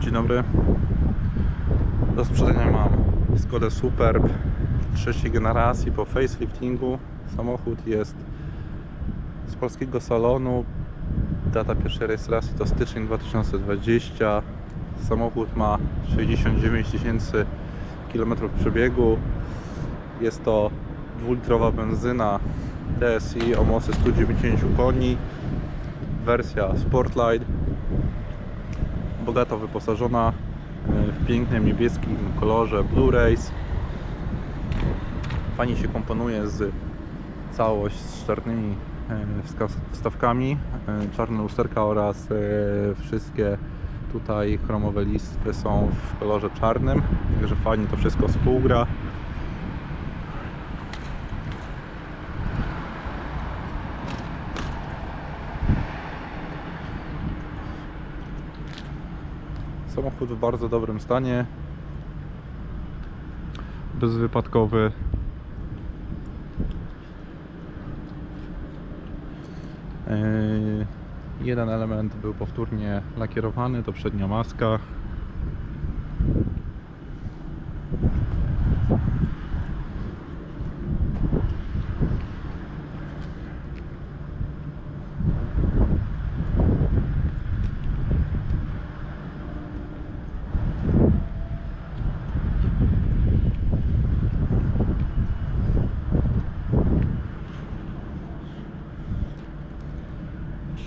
Dzień dobry. Do sprzedania mam Skoda Superb trzeciej generacji po faceliftingu. Samochód jest z polskiego salonu. Data pierwszej rejestracji to styczeń 2020. Samochód ma 69 tysięcy kilometrów przebiegu. Jest to dwulitrowa benzyna TSI o mocy 190 koni. Wersja Sportline bogato wyposażona e, w pięknym niebieskim kolorze Blu-rays. Fajnie się komponuje z całość z czarnymi e, wstawkami, e, czarne lusterka oraz wszystkie tutaj chromowe listwy są w kolorze czarnym, także fajnie to wszystko współgra. Samochód w bardzo dobrym stanie. Bezwypadkowy. Yy, Jeden element był powtórnie lakierowany, to przednia maska.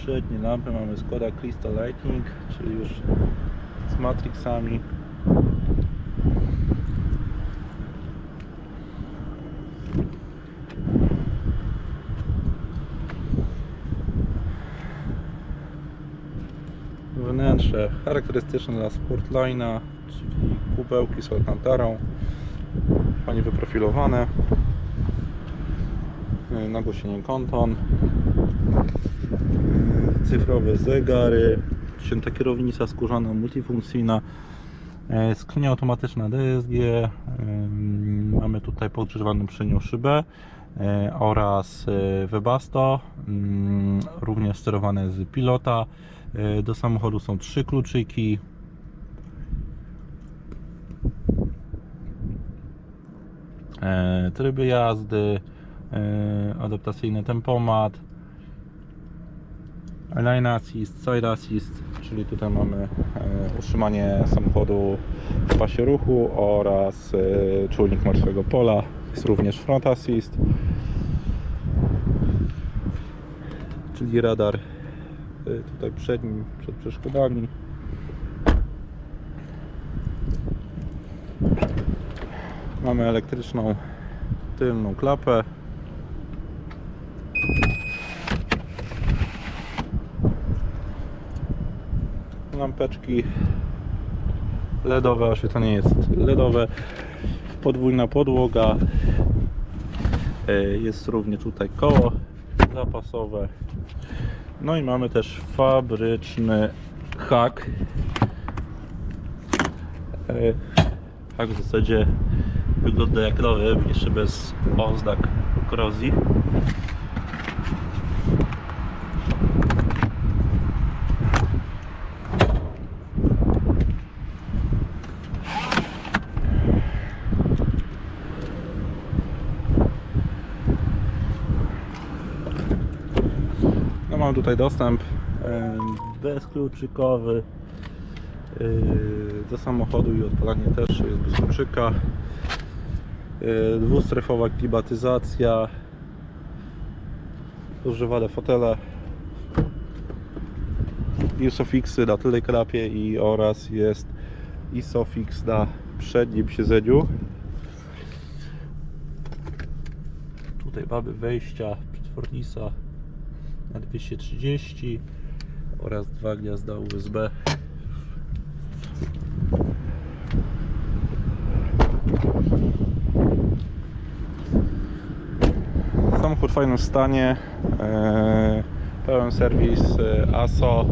Przednie lampy mamy Skoda Crystal Lighting, czyli już z matrixami. Wnętrze charakterystyczne dla Sportline'a, czyli kubełki z alcantarą, fajnie wyprofilowane, nagłośnienie konton, cyfrowe zegary, cięta kierownica skórzana multifunkcyjna, e, skrzynia automatyczna DSG, em, mamy tutaj podgrzewaną przednią szybę e, oraz e, Webasto, mm, również sterowane z pilota. E, Do samochodu są trzy kluczyki. E, Tryby jazdy, e, adaptacyjny tempomat, Line Assist, Side Assist, czyli tutaj mamy e, utrzymanie samochodu w pasie ruchu oraz e, czujnik martwego pola. Jest również Front Assist, czyli radar e, tutaj przedni, przed przeszkodami. Mamy elektryczną tylną klapę. Lampeczki LEDowe, oświetlenie jest LEDowe, podwójna podłoga, E, jest również tutaj koło zapasowe, no i mamy też fabryczny hak. E, Hak w zasadzie wygląda jak nowy, jeszcze bez oznak korozji. Mam tutaj dostęp bezkluczykowy yy, do samochodu i odpalanie też jest bez kluczyka. Yy, Dwustrefowa klimatyzacja, używane fotele, Isofixy na tylnej klapie i oraz jest Isofix na przednim siedzeniu. Tutaj mamy wejścia przetwornica na 230 oraz dwa gniazda USB. Samochód w fajnym stanie, e, pełen serwis e, ASO,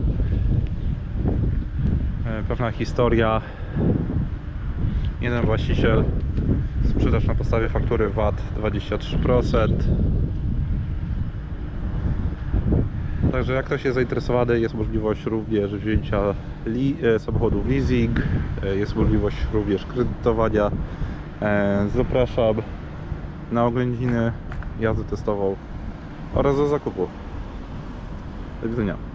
e, pewna historia, jeden właściciel, sprzedaż na podstawie faktury VAT 23%. Także jak ktoś jest zainteresowany, jest możliwość również wzięcia li, e, samochodu w leasing, e, jest możliwość również kredytowania. E, Zapraszam na oględziny, jazdę testową oraz do zakupu. Do widzenia.